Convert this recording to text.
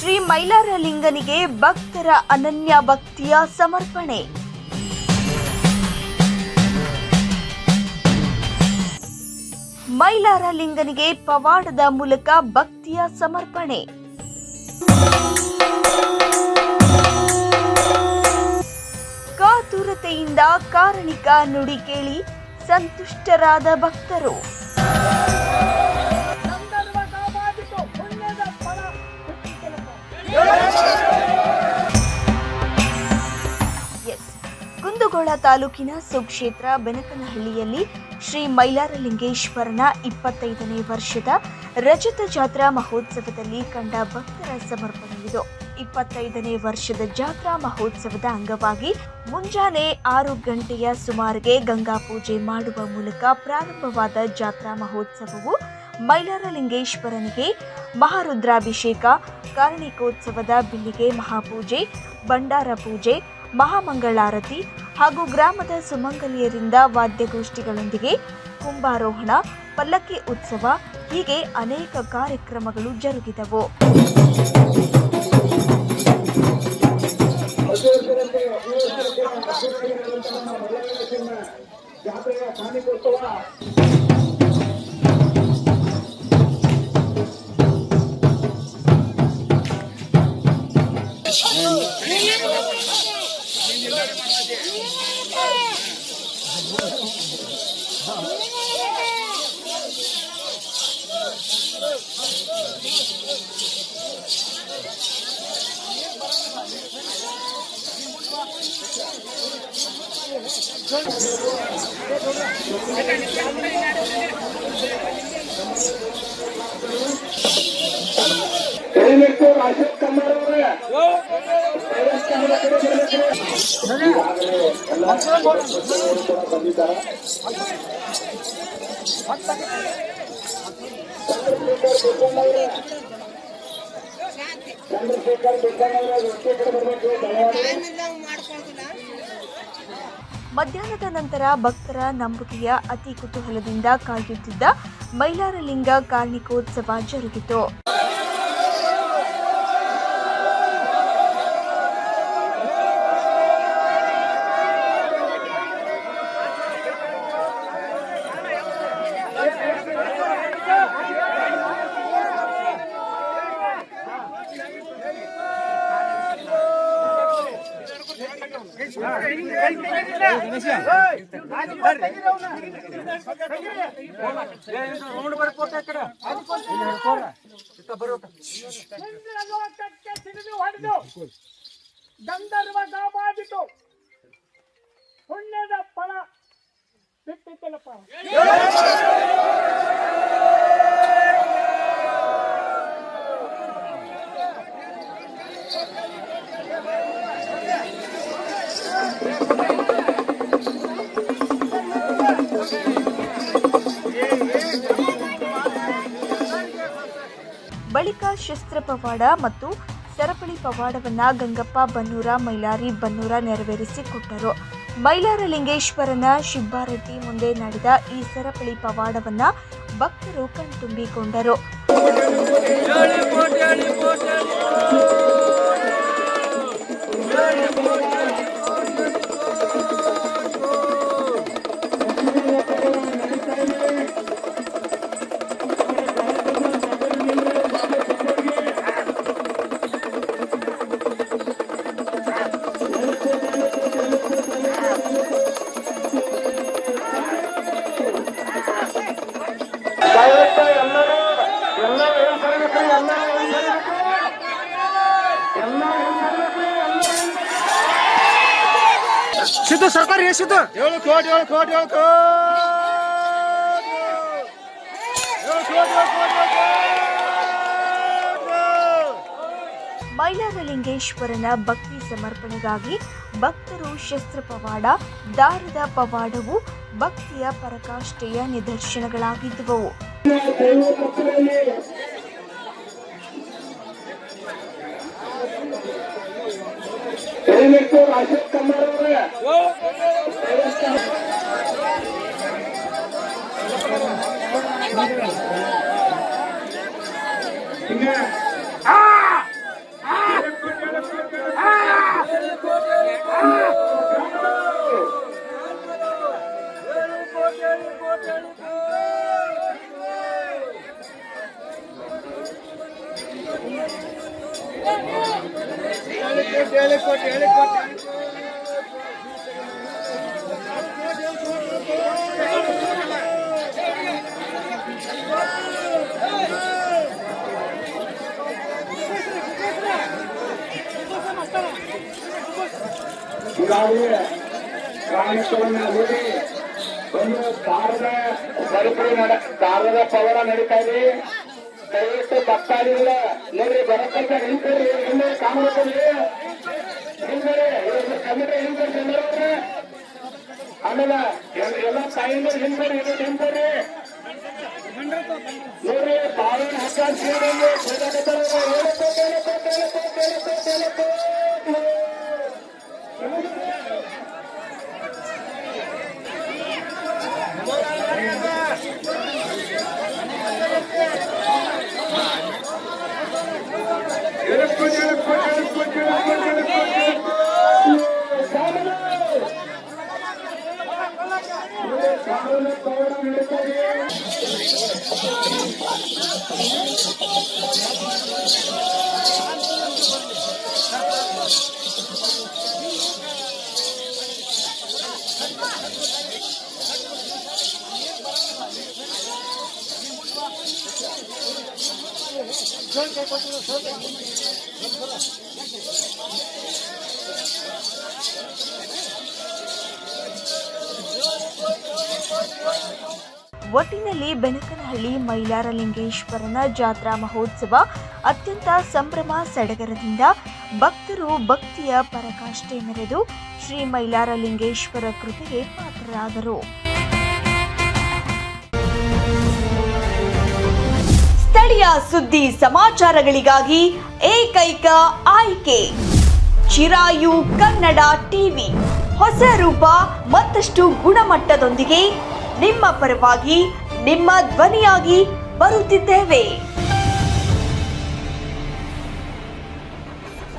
ಶ್ರೀ ಮೈಲಾರಲಿಂಗನಿಗೆ ಭಕ್ತರ ಅನನ್ಯ ಭಕ್ತಿಯ ಸಮರ್ಪಣೆ. ಮೈಲಾರಲಿಂಗನಿಗೆ ಪವಾಡದ ಮೂಲಕ ಭಕ್ತಿಯ ಸಮರ್ಪಣೆ. ಕಾತುರತೆಯಿಂದ ಕಾರಣಿಕ ನುಡಿ ಕೇಳಿ ಸಂತುಷ್ಟರಾದ ಭಕ್ತರು. ಕುಂದಗೋಳ ತಾಲೂಕಿನ ಸುಕ್ಷೇತ್ರ ಬೆನಕನಹಳ್ಳಿಯಲ್ಲಿ ಶ್ರೀ ಮೈಲಾರಲಿಂಗೇಶ್ವರನ ಇಪ್ಪತ್ತೈದನೇ ವರ್ಷದ ರಜತ ಜಾತ್ರಾ ಮಹೋತ್ಸವದಲ್ಲಿ ಕಂಡ ಭಕ್ತರ ಸಮರ್ಪಣೆಯಿದು. ಇಪ್ಪತ್ತೈದನೇ ವರ್ಷದ ಜಾತ್ರಾ ಮಹೋತ್ಸವದ ಅಂಗವಾಗಿ ಮುಂಜಾನೆ ಆರು ಗಂಟೆಯ ಸುಮಾರಿಗೆ ಗಂಗಾ ಪೂಜೆ ಮಾಡುವ ಮೂಲಕ ಪ್ರಾರಂಭವಾದ ಜಾತ್ರಾ ಮಹೋತ್ಸವವು ಮೈಲಾರಲಿಂಗೇಶ್ವರನಿಗೆ ಮಹಾರುದ್ರಾಭಿಷೇಕ, ಕಾರ್ಣಿಕೋತ್ಸವದ ಬಿಲ್ಲಿಗೆ ಮಹಾಪೂಜೆ, ಭಂಡಾರ ಪೂಜೆ, ಮಹಾಮಂಗಳಾರತಿ ಹಾಗೂ ಗ್ರಾಮದ ಸುಮಂಗಲಿಯರಿಂದ ವಾದ್ಯಗೋಷ್ಠಿಗಳೊಂದಿಗೆ ಕುಂಭಾರೋಹಣ ಪಲ್ಲಕ್ಕಿ ಉತ್ಸವ ಹೀಗೆ ಅನೇಕ ಕಾರ್ಯಕ್ರಮಗಳು ಜರುಗಿದವು. ಜಾತ್ರೆಯ এই লেখক আশিক কামার ಮಧ್ಯಾಹ್ನದ ನಂತರ ಭಕ್ತರ ನಂಬಿಕೆಯ ಅತಿ ಕುತೂಹಲದಿಂದ ಕಾಯುತ್ತಿದ್ದ ಮೈಲಾರಲಿಂಗ ಕಾರ್ಣಿಕೋತ್ಸವ ಜರುಗಿತು. ಇಂದ್ರ ಲೋಕಕ್ಕೆ ಸಿಡಿದು ಹೊಡೆದು ಗಂಧರ್ವ ಕಾಪಾಡಿತು ಪುಣ್ಯದ ಫಲ ಸಿಕ್ಕಿತ್ತಲ್ಲಪ್ಪ ಬಳಿಕ ಶಸ್ತ್ರ ಪವಾಡ ಮತ್ತು ಸರಪಳಿ ಪವಾಡವನ್ನ ಗಂಗಪ್ಪ ಬನ್ನೂರ, ಮೈಲಾರಿ ಬನ್ನೂರ ನೆರವೇರಿಸಿ ಕೊಟ್ಟರು. ಮೈಲಾರಲಿಂಗೇಶ್ವರನ ಶಿಬ್ಬಾರೆಡ್ಡಿ ಮುಂದೆ ನಡೆದ ಈ ಸರಪಳಿ ಪವಾಡವನ್ನ ಭಕ್ತರು ಕಣ್ತುಂಬಿಕೊಂಡರು. ಸಿದ್ದು ಸರ್ಕಾರ ಸಿದ್ದು. ಏಳು ಕೋಟಿ ಏಳು ಕೋಟಿ ಏಳು ಕೋಟಿ. ಮೈಲಾರಲಿಂಗೇಶ್ವರನ ಭಕ್ತಿ ಸಮರ್ಪಣೆಗಾಗಿ ಭಕ್ತರು ಶಸ್ತ್ರ ಪವಾಡ ದಾರದ ಪವಾಡವು ಭಕ್ತಿಯ ಪರಕಾಷ್ಠೆಯ ನಿದರ್ಶನಗಳಾಗಿದ್ದವು. Helicopter, helicopter. ಕಾಣಿಕೆಗಳನ್ನ ನೋಡಿ ಒಂದು ಕಾರದ ಸರಪಳಿ ನಡ ಕಾರದ ಪವರ ನಡೀತಾ ಇದೆ. ದಯವಿಟ್ಟು ಭಕ್ತಾದಿಗಳ ನೋಡ್ರಿ ಬರತಕ್ಕ ನಿಂತರಿ. ಹಿಂದೆ ಕಮಿಟಿ ಆಮೇಲೆ ಎಲ್- ಎಲ್ಲ ತಾಯಿಗಳು ಹಿಂದೆ ಇದು ನೋಡ್ರಿ ಬಾವಿನ ಹಕ್ಕ ಸೇರಿಕೊಂಡು Suelta, suelta, suelta. ಒಟ್ಟಿನಲ್ಲಿ ಬೆನಕನಹಳ್ಳಿ ಮೈಲಾರಲಿಂಗೇಶ್ವರನ ಜಾತ್ರಾ ಮಹೋತ್ಸವ ಅತ್ಯಂತ ಸಂಭ್ರಮ ಸಡಗರದಿಂದ ಭಕ್ತರು ಭಕ್ತಿಯ ಪರಕಾಷ್ಠೆ ಮೆರೆದು ಶ್ರೀ ಮೈಲಾರಲಿಂಗೇಶ್ವರ ಕೃಪೆಗೆ ಪಾತ್ರರಾದರು. ಸ್ಥಳೀಯ ಸುದ್ದಿ ಸಮಾಚಾರಗಳಿಗಾಗಿ ಏಕೈಕ ಆಯ್ಕೆ. ಚಿರಾಯು ಕನ್ನಡ ಟಿವಿ. ಹೊಸ ರೂಪ ಮತ್ತಷ್ಟು ಗುಣಮಟ್ಟದೊಂದಿಗೆ ನಿಮ್ಮ ಪರವಾಗಿ ನಿಮ್ಮ ಧ್ವನಿಯಾಗಿ ಬರುತ್ತಿದ್ದೇವೆ.